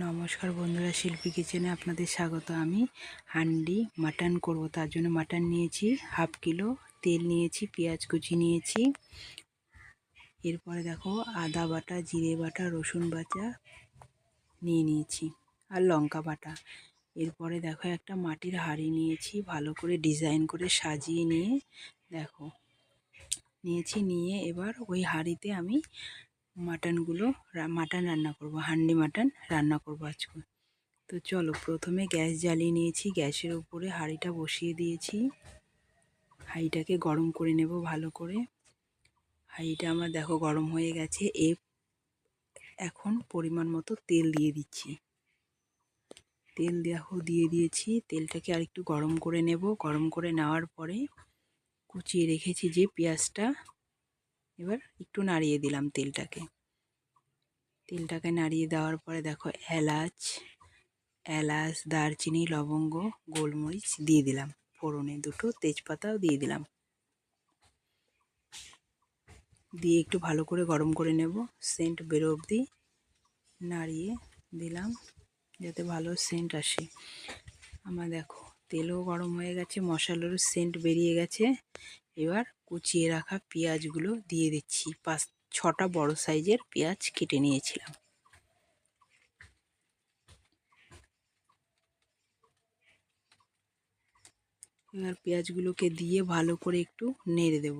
নমস্কার বন্ধুরা, শিল্পী কিচেনে আপনাদের স্বাগত। আমি হান্ডি মাটন করব, তার জন্য মাটন নিয়েছি, হাফ কিলো তেল নিয়েছি, পেঁয়াজ কুচি নিয়েছি। এরপরে দেখো আদা বাটা, জিরে বাটা, রসুন বাটা নিয়ে নিয়েছি, আর লঙ্কা বাটা। এরপরে দেখো একটা মাটির হাঁড়ি নিয়েছি, ভালো করে ডিজাইন করে সাজিয়ে নিয়ে, দেখো, নিয়েছি, নিয়ে এবার ওই হাঁড়িতে আমি মাটনগুলো মাটন রান্না করব, হান্ডি মাটন রান্না করব আজকে। তো চলো প্রথমে গ্যাস জ্বালিয়ে নিয়েছি, গ্যাসের উপরে হাঁড়িটা বসিয়ে দিয়েছি। হাঁড়িটাকে গরম করে নেব ভালো করে। হাঁড়িটা আমার দেখো গরম হয়ে গেছে, এ এখন পরিমাণ মতো তেল দিয়ে দিচ্ছি। তেল দেখো দিয়ে দিয়েছি, তেলটাকে আর একটু গরম করে নেব। গরম করে নেওয়ার পরে কুচিয়ে রেখেছি যে পেঁয়াজটা এবার একটু নাড়িয়ে দিলাম তেলটাকে। তেলটাকে নাড়িয়ে দেওয়ার পরে দেখো এলাচ এলাচ, দারচিনি, লবঙ্গ, গোলমরিচ দিয়ে দিলাম। ফোড়নে দুটো তেজপাতাও দিয়ে দিলাম। দিয়ে একটু ভালো করে গরম করে নেব। সেন্ট বেরো অবধি নাড়িয়ে দিলাম যাতে ভালো সেন্ট আসে। আমার দেখো তেলও গরম হয়ে গেছে, মশলারও সেন্ট বেরিয়ে গেছে। এবার কুচিয়ে রাখা পেঁয়াজগুলো দিয়ে দিচ্ছি। পাঁচ, ছটা বড় সাইজের পেঁয়াজ কেটে নিয়েছিলাম। এবার পেঁয়াজগুলোকে দিয়ে ভালো করে একটু নেড়ে দেব।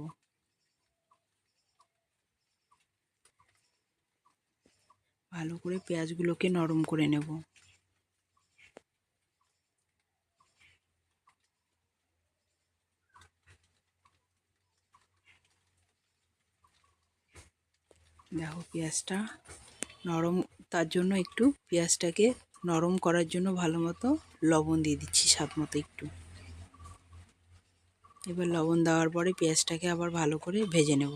ভালো করে পেঁয়াজগুলোকে নরম করে নেব। দেখো পেঁয়াজটা নরম, তার জন্য একটু পেঁয়াজটাকে নরম করার জন্য ভালো মতো লবণ দিয়ে দিচ্ছি স্বাদ মতো একটু। এবার লবণ দেওয়ার পরে পেঁয়াজটাকে আবার ভালো করে ভেজে নেব।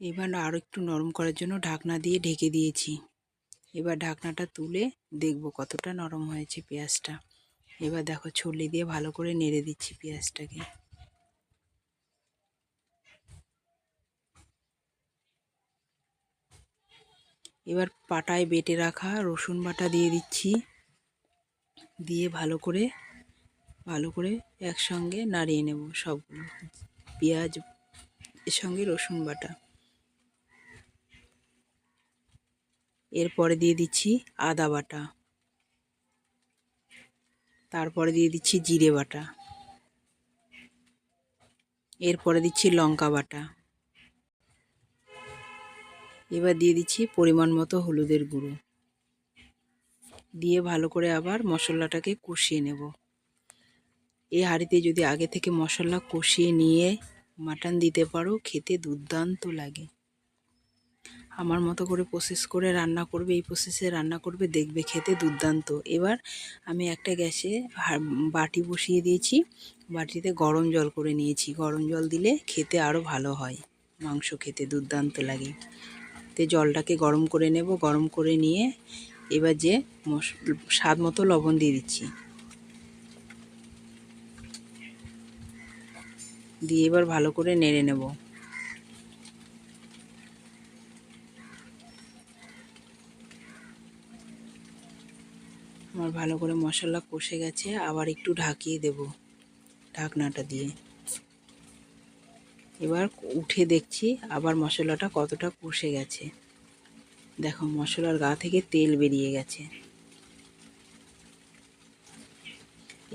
এবার আরও একটু নরম করার জন্য ঢাকনা দিয়ে ঢেকে দিয়েছি। এবার ঢাকনাটা তুলে দেখব কতটা নরম হয়েছে পেঁয়াজটা। এবার দেখো ছলি দিয়ে ভালো করে নেড়ে দিচ্ছি পেঁয়াজটাকে। এবার পাটায় বেটে রাখা রসুন বাটা দিয়ে দিচ্ছি। দিয়ে ভালো করে ভালো করে একসঙ্গে নাড়িয়ে নেব সবগুলো। পেঁয়াজ, এর সঙ্গে রসুন বাটা। এরপরে দিয়ে দিচ্ছি আদা বাটা। তারপরে দিয়ে দিচ্ছি জিরে বাটা। এরপরে দিচ্ছি লঙ্কা বাটা। এবার দিয়ে দিচ্ছি পরিমাণ মতো হলুদের গুঁড়ো। দিয়ে ভালো করে আবার মশলাটাকে কষিয়ে নেব। এই হাঁড়িতে যদি আগে থেকে মশলা কষিয়ে নিয়ে মাটন দিতে পারো, খেতে দুর্দান্ত লাগে। আমার মতো করে প্রসেস করে রান্না করবে, এই প্রসেসে রান্না করবে, দেখবে খেতে দুর্দান্ত। এবার আমি একটা গ্যাসে বাটি বসিয়ে দিয়েছি। বাটিতে গরম জল করে নিয়েছি। গরম জল দিলে খেতে আরও ভালো হয়। মাংস খেতে দুর্দান্ত লাগে। তে জলটাকে গরম করে নেব। গরম করে নিয়ে এবার যে স্বাদ মতো লবণ দিয়ে দিচ্ছি। দিয়ে এবার ভালো করে নেড়ে নেব আমার ভালো করে মশলা কষে গেছে, আবার একটু ঢাকিয়ে দেব ঢাকনাটা দিয়ে। এবার উঠে দেখছি আবার মশলাটা কতটা কষে গেছে। দেখো, মশলার গা থেকে তেল বেরিয়ে গেছে।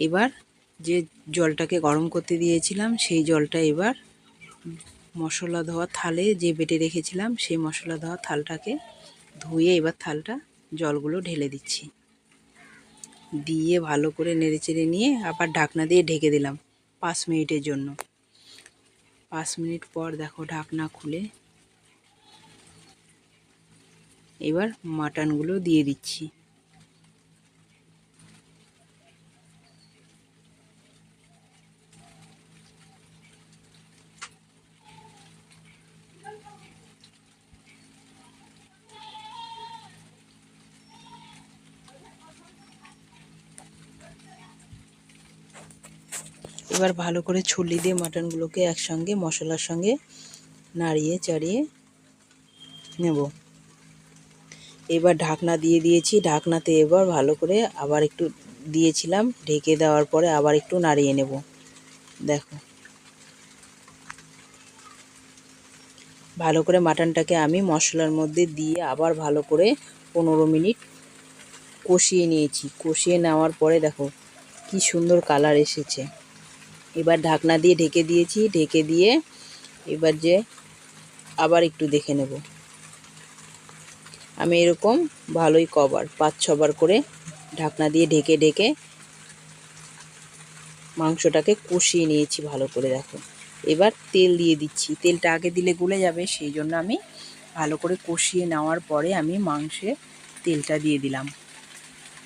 এবার যে জলটাকে গরম করতে দিয়েছিলাম, সেই জলটা এবার মশলা ধোয়া থালে যে বেটে রেখেছিলাম, সেই মশলা ধোয়া থালটাকে ধুয়ে এবার থালটা জলগুলো ঢেলে দিচ্ছি। দিয়ে ভালো করে নেড়ে চেড়ে নিয়ে আবার ঢাকনা দিয়ে ঢেকে দিলাম পাঁচ মিনিটের জন্য। পাঁচ মিনিট পর দেখো ঢাকনা খুলে। এবার মাটনগুলো দিয়ে দিচ্ছি। এবার ভালো করে ছুলি দিয়ে মাটনগুলোকে একসঙ্গে মশলার সঙ্গে নাড়িয়ে চাড়িয়ে নেব। এবার ঢাকনা দিয়ে দিয়েছি। ঢাকনাতে এবার ভালো করে আবার একটু দিয়েছিলাম। ঢেকে দেওয়ার পরে আবার একটু নাড়িয়ে নেব। দেখো। ভালো করে মাটনটাকে আমি মশলার মধ্যে দিয়ে আবার ভালো করে পনেরো মিনিট কষিয়ে নিয়েছি। কষিয়ে নেওয়ার পরে দেখো কি সুন্দর কালার এসেছে। এবার ঢাকনা দিয়ে ঢেকে দিয়েছি, ঢেকে দিয়ে এবার যে আবার একটু দেখে নেব। আমি এরকম ভালোই কবার পাঁচ ছবার করে ঢাকনা দিয়ে ঢেকে ঢেকে মাংসটাকে কষিয়ে নিয়েছি ভালো করে, দেখো। এবার তেল দিয়ে দিচ্ছি। তেলটা আগে দিলে গলে যাবে, সেই জন্য আমি ভালো করে কষিয়ে নেওয়ার পরে আমি মাংসে তেলটা দিয়ে দিলাম।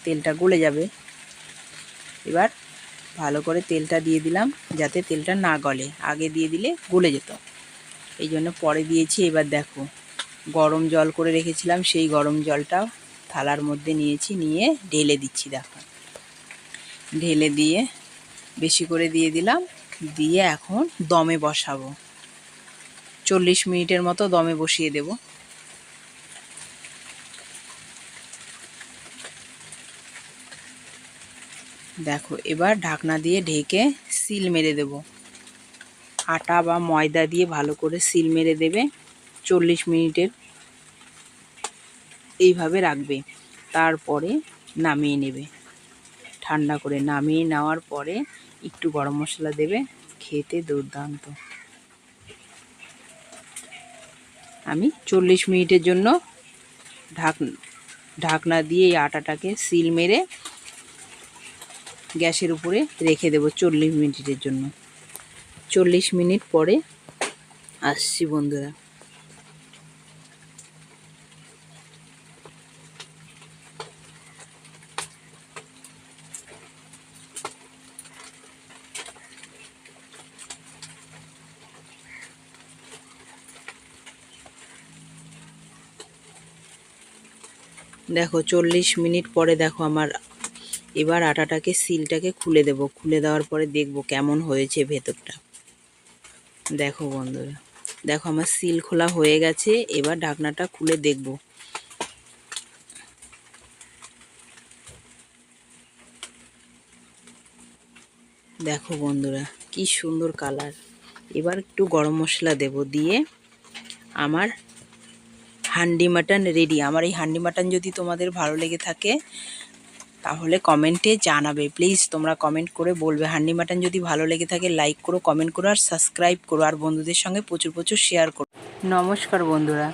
তেলটা গলে যাবে। এবার ভালো করে তেলটা দিয়ে দিলাম যাতে তেলটা না গলে। আগে দিয়ে দিলে গলে যেত। এই জন্য পরে দিয়েছি। এবার দেখো, গরম জল করে রেখেছিলাম, সেই গরম জলটা থালার মধ্যে নিয়েছি, নিয়ে ঢেলে দিচ্ছি দেখো। ঢেলে দিয়ে বেশি করে দিয়ে দিলাম, দিয়ে এখন দমে বসাবো। চল্লিশ মিনিটের মতো দমে বসিয়ে দেব। দেখো, এবার ঢাকনা দিয়ে ঢেকে সিল মেরে দেব। আটা বা ময়দা দিয়ে ভালো করে সিল মেরে দেবে। চল্লিশ মিনিটের এইভাবে রাখবে। তারপরে নামিয়ে নেবে। ঠান্ডা করে নামিয়ে নেওয়ার পরে একটু গরম মশলা দেবে। খেতে দুর্দান্ত। আমি চল্লিশ মিনিটের জন্য ঢাক, ঢাকনা দিয়ে এই আটাটাকে সিল মেরে গ্যাসের উপরে রেখে দেবো চল্লিশ মিনিটের জন্য। চল্লিশ মিনিট পরে আসছি বন্ধুরা। দেখো চল্লিশ মিনিট পরে দেখো আমার এবার আটাটাকে, সিলটাকে খুলে দেব। খুলে দেওয়ার পরে দেখব কেমন হয়েছে ভেতরটা। দেখো বন্ধুরা, দেখো আমার সিল খোলা হয়ে গেছে। এবার ঢাকনাটা খুলে দেখব। দেখো বন্ধুরা, কি সুন্দর কালার। এবার একটু গরম মশলা দেব দিয়ে আমার হান্ডি মাটন রেডি। আমার এই হান্ডি মাটন যদি তোমাদের ভালো লেগে থাকে তাহলে কমেন্টে জানাবে। প্লিজ তোমরা কমেন্ট করে বলবে। হান্ডি মাটন যদি ভালো লেগে থাকে লাইক করো কমেন্ট করো আর সাবস্ক্রাইব করো। আর বন্ধুদের সঙ্গে প্রচুর প্রচুর শেয়ার করো। নমস্কার বন্ধুরা।